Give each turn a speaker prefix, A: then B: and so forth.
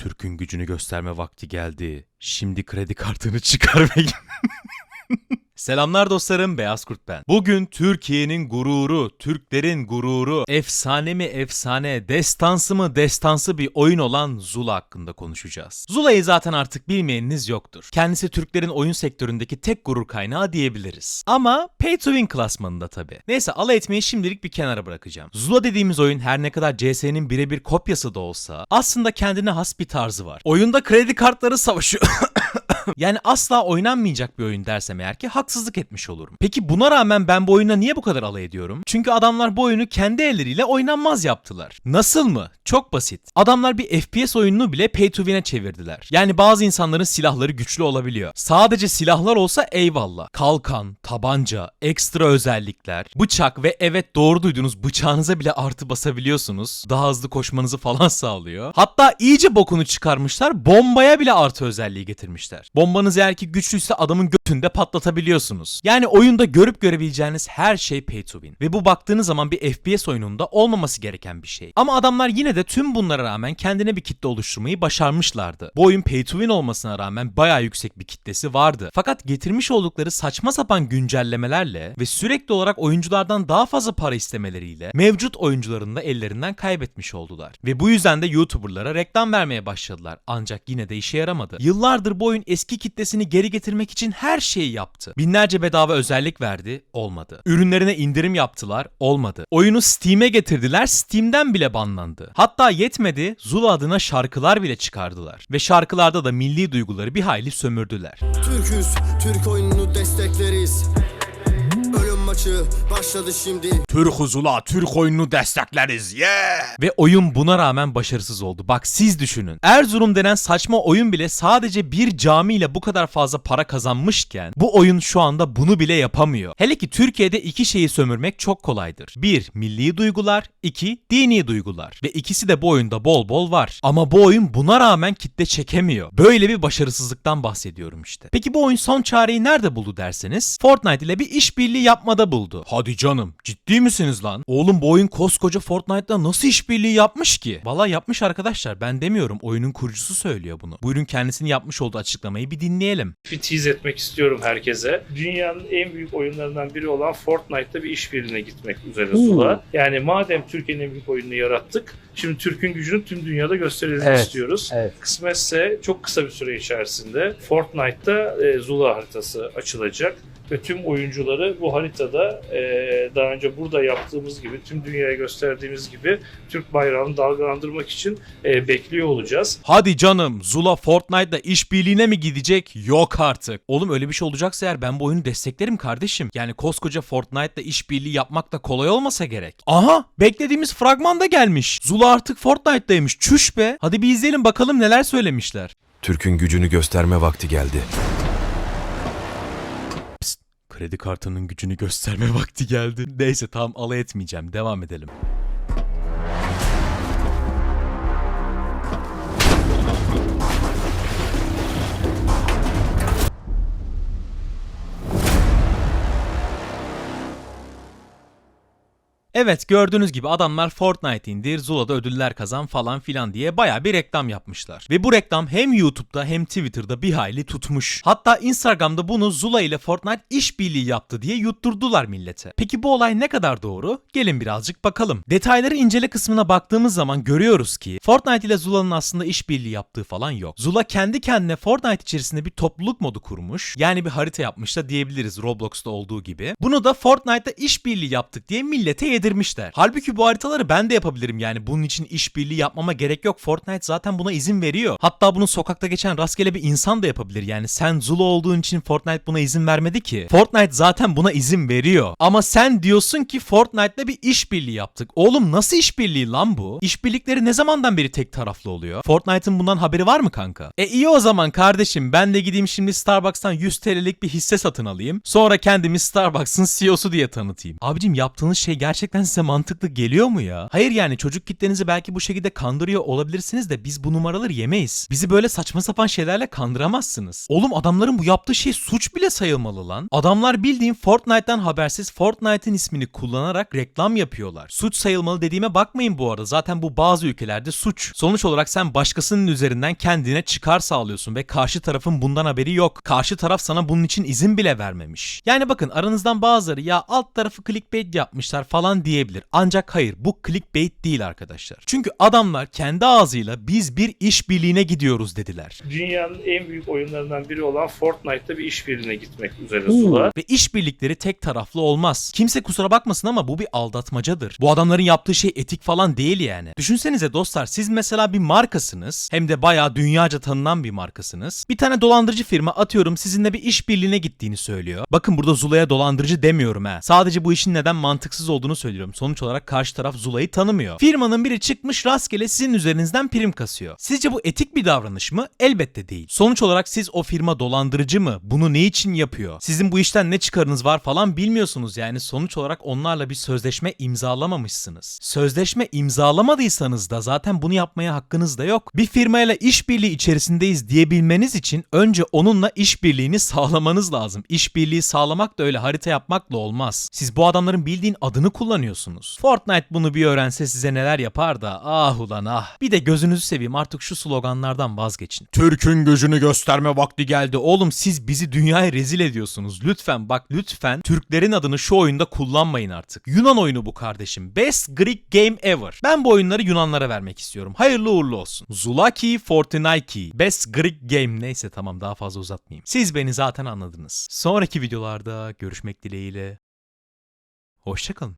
A: Türk'ün gücünü gösterme vakti geldi. Şimdi kredi kartını çıkar ve... Selamlar dostlarım Beyaz Kurt ben. Bugün Türkiye'nin gururu, Türklerin gururu, efsane mi efsane, destansı mı destansı bir oyun olan Zula hakkında konuşacağız. Zula'yı zaten artık bilmeyeniniz yoktur. Kendisi Türklerin oyun sektöründeki tek gurur kaynağı diyebiliriz. Ama pay to win klasmanında tabi. Neyse alay etmeyi şimdilik bir kenara bırakacağım. Zula dediğimiz oyun her ne kadar CS'nin birebir kopyası da olsa aslında kendine has bir tarzı var. Oyunda kredi kartları savaşıyor. yani asla oynanmayacak bir oyun dersem eğer ki haksızlık etmiş olurum. Peki buna rağmen ben bu oyuna niye bu kadar alay ediyorum? Çünkü adamlar bu oyunu kendi elleriyle oynanmaz yaptılar. Nasıl mı? Çok basit. Adamlar bir FPS oyununu bile pay to win'e çevirdiler. Yani bazı insanların silahları güçlü olabiliyor. Sadece silahlar olsa eyvallah. Kalkan, tabanca, ekstra özellikler, bıçak ve evet doğru duydunuz bıçağınıza bile artı basabiliyorsunuz. Daha hızlı koşmanızı falan sağlıyor. Hatta iyice bokunu çıkarmışlar. Bombaya bile artı özelliği getirmişler. Bombanız eğer ki güçlüyse adamın götünde patlatabiliyorsunuz. Yani oyunda görüp görebileceğiniz her şey pay to win. Ve bu baktığınız zaman bir FPS oyununda olmaması gereken bir şey. Ama adamlar yine de tüm bunlara rağmen kendine bir kitle oluşturmayı başarmışlardı. Bu oyun pay to win olmasına rağmen bayağı yüksek bir kitlesi vardı. Fakat getirmiş oldukları saçma sapan güncellemelerle ve sürekli olarak oyunculardan daha fazla para istemeleriyle mevcut oyuncularını da ellerinden kaybetmiş oldular. Ve bu yüzden de YouTuber'lara reklam vermeye başladılar. Ancak yine de işe yaramadı. Yıllardır bu oyun eski kitlesini geri getirmek için her şeyi yaptı. Binlerce bedava özellik verdi, olmadı. Ürünlerine indirim yaptılar, olmadı. Oyunu Steam'e getirdiler, Steam'den bile banlandı. Hatta yetmedi, Zula adına şarkılar bile çıkardılar. Ve şarkılarda da milli duyguları bir hayli sömürdüler.
B: Türküz, Türk oyununu destekleriz. Maçı başladı şimdi.
A: Türk Zula, Türk oyununu destekleriz, yeah! Ve oyun buna rağmen başarısız oldu. Bak siz düşünün. Erzurum denen saçma oyun bile sadece bir camiyle bu kadar fazla para kazanmışken bu oyun şu anda bunu bile yapamıyor. Hele ki Türkiye'de iki şeyi sömürmek çok kolaydır. Bir, milli duygular. iki dini duygular. Ve ikisi de bu oyunda bol bol var. Ama bu oyun buna rağmen kitle çekemiyor. Böyle bir başarısızlıktan bahsediyorum işte. Peki bu oyun son çareyi nerede buldu derseniz? Fortnite ile bir işbirliği yapmada buldu. Hadi canım ciddi misiniz lan? Oğlum bu oyun koskoca Fortnite'la nasıl işbirliği yapmış ki? Valla yapmış arkadaşlar ben demiyorum oyunun kurucusu söylüyor bunu. Buyurun kendisini yapmış olduğu açıklamayı bir dinleyelim.
C: bir tease etmek istiyorum herkese. Dünyanın en büyük oyunlarından biri olan Fortnite'da bir işbirliğine gitmek üzere Zula. Yani madem Türkiye'nin en büyük oyununu yarattık, şimdi Türk'ün gücünü tüm dünyada gösterelim
D: Evet,
C: istiyoruz.
D: evet.
C: Kısmetse çok kısa bir süre içerisinde Fortnite'da e, Zula haritası açılacak ve tüm oyuncuları bu haritada e, daha önce burada yaptığımız gibi tüm dünyaya gösterdiğimiz gibi Türk bayrağını dalgalandırmak için e, bekliyor olacağız.
A: Hadi canım Zula Fortnite'la işbirliğine mi gidecek? Yok artık. Oğlum öyle bir şey olacaksa eğer ben bu oyunu desteklerim kardeşim. Yani koskoca Fortnite'la işbirliği yapmak da kolay olmasa gerek. Aha beklediğimiz fragman da gelmiş. Zula artık Fortnite'daymış. Çüş be. Hadi bir izleyelim bakalım neler söylemişler.
E: Türk'ün gücünü gösterme vakti geldi.
A: Kredi kartının gücünü gösterme vakti geldi. Neyse tamam alay etmeyeceğim. Devam edelim. Evet gördüğünüz gibi adamlar Fortnite indir, Zula'da ödüller kazan falan filan diye baya bir reklam yapmışlar. Ve bu reklam hem YouTube'da hem Twitter'da bir hayli tutmuş. Hatta Instagram'da bunu Zula ile Fortnite işbirliği yaptı diye yutturdular millete. Peki bu olay ne kadar doğru? Gelin birazcık bakalım. Detayları incele kısmına baktığımız zaman görüyoruz ki Fortnite ile Zula'nın aslında işbirliği yaptığı falan yok. Zula kendi kendine Fortnite içerisinde bir topluluk modu kurmuş. Yani bir harita yapmış da diyebiliriz Roblox'ta olduğu gibi. Bunu da Fortnite'da işbirliği yaptık diye millete yedirmişler. Halbuki bu haritaları ben de yapabilirim yani bunun için işbirliği yapmama gerek yok. Fortnite zaten buna izin veriyor. Hatta bunu sokakta geçen rastgele bir insan da yapabilir. Yani sen Zula olduğun için Fortnite buna izin vermedi ki. Fortnite zaten buna izin veriyor. Ama sen diyorsun ki Fortnite'la bir işbirliği yaptık. Oğlum nasıl işbirliği lan bu? İşbirlikleri ne zamandan beri tek taraflı oluyor? Fortnite'ın bundan haberi var mı kanka? E iyi o zaman kardeşim ben de gideyim şimdi Starbucks'tan 100 TL'lik bir hisse satın alayım. Sonra kendimi Starbucks'ın CEO'su diye tanıtayım. Abicim yaptığınız şey gerçekten gerçekten size mantıklı geliyor mu ya? Hayır yani çocuk kitlenizi belki bu şekilde kandırıyor olabilirsiniz de biz bu numaraları yemeyiz. Bizi böyle saçma sapan şeylerle kandıramazsınız. Oğlum adamların bu yaptığı şey suç bile sayılmalı lan. Adamlar bildiğin Fortnite'tan habersiz Fortnite'ın ismini kullanarak reklam yapıyorlar. Suç sayılmalı dediğime bakmayın bu arada. Zaten bu bazı ülkelerde suç. Sonuç olarak sen başkasının üzerinden kendine çıkar sağlıyorsun ve karşı tarafın bundan haberi yok. Karşı taraf sana bunun için izin bile vermemiş. Yani bakın aranızdan bazıları ya alt tarafı clickbait yapmışlar falan diyebilir. Ancak hayır bu clickbait değil arkadaşlar. Çünkü adamlar kendi ağzıyla biz bir işbirliğine gidiyoruz dediler.
C: Dünyanın en büyük oyunlarından biri olan Fortnite'da bir işbirliğine gitmek üzere Zula.
A: Ve işbirlikleri tek taraflı olmaz. Kimse kusura bakmasın ama bu bir aldatmacadır. Bu adamların yaptığı şey etik falan değil yani. Düşünsenize dostlar siz mesela bir markasınız. Hem de bayağı dünyaca tanınan bir markasınız. Bir tane dolandırıcı firma atıyorum sizinle bir işbirliğine gittiğini söylüyor. Bakın burada Zula'ya dolandırıcı demiyorum ha. Sadece bu işin neden mantıksız olduğunu söylüyorum. Sonuç olarak karşı taraf Zula'yı tanımıyor. Firmanın biri çıkmış rastgele sizin üzerinizden prim kasıyor. Sizce bu etik bir davranış mı? Elbette değil. Sonuç olarak siz o firma dolandırıcı mı? Bunu ne için yapıyor? Sizin bu işten ne çıkarınız var falan bilmiyorsunuz yani. Sonuç olarak onlarla bir sözleşme imzalamamışsınız. Sözleşme imzalamadıysanız da zaten bunu yapmaya hakkınız da yok. Bir firmayla işbirliği içerisindeyiz diyebilmeniz için önce onunla işbirliğini sağlamanız lazım. İşbirliği sağlamak da öyle harita yapmakla olmaz. Siz bu adamların bildiğin adını kullanıyorsunuz. Fortnite bunu bir öğrense size neler yapar da ah ulan ah. Bir de gözünüzü seveyim artık şu sloganlardan vazgeçin. Türk'ün gücünü gösterme vakti geldi. Oğlum siz bizi dünyaya rezil ediyorsunuz. Lütfen bak lütfen Türklerin adını şu oyunda kullanmayın artık. Yunan oyunu bu kardeşim. Best Greek Game Ever. Ben bu oyunları Yunanlara vermek istiyorum. Hayırlı uğurlu olsun. Zulaki Fortnite Best Greek Game neyse tamam daha fazla uzatmayayım. Siz beni zaten anladınız. Sonraki videolarda görüşmek dileğiyle. Hoşçakalın.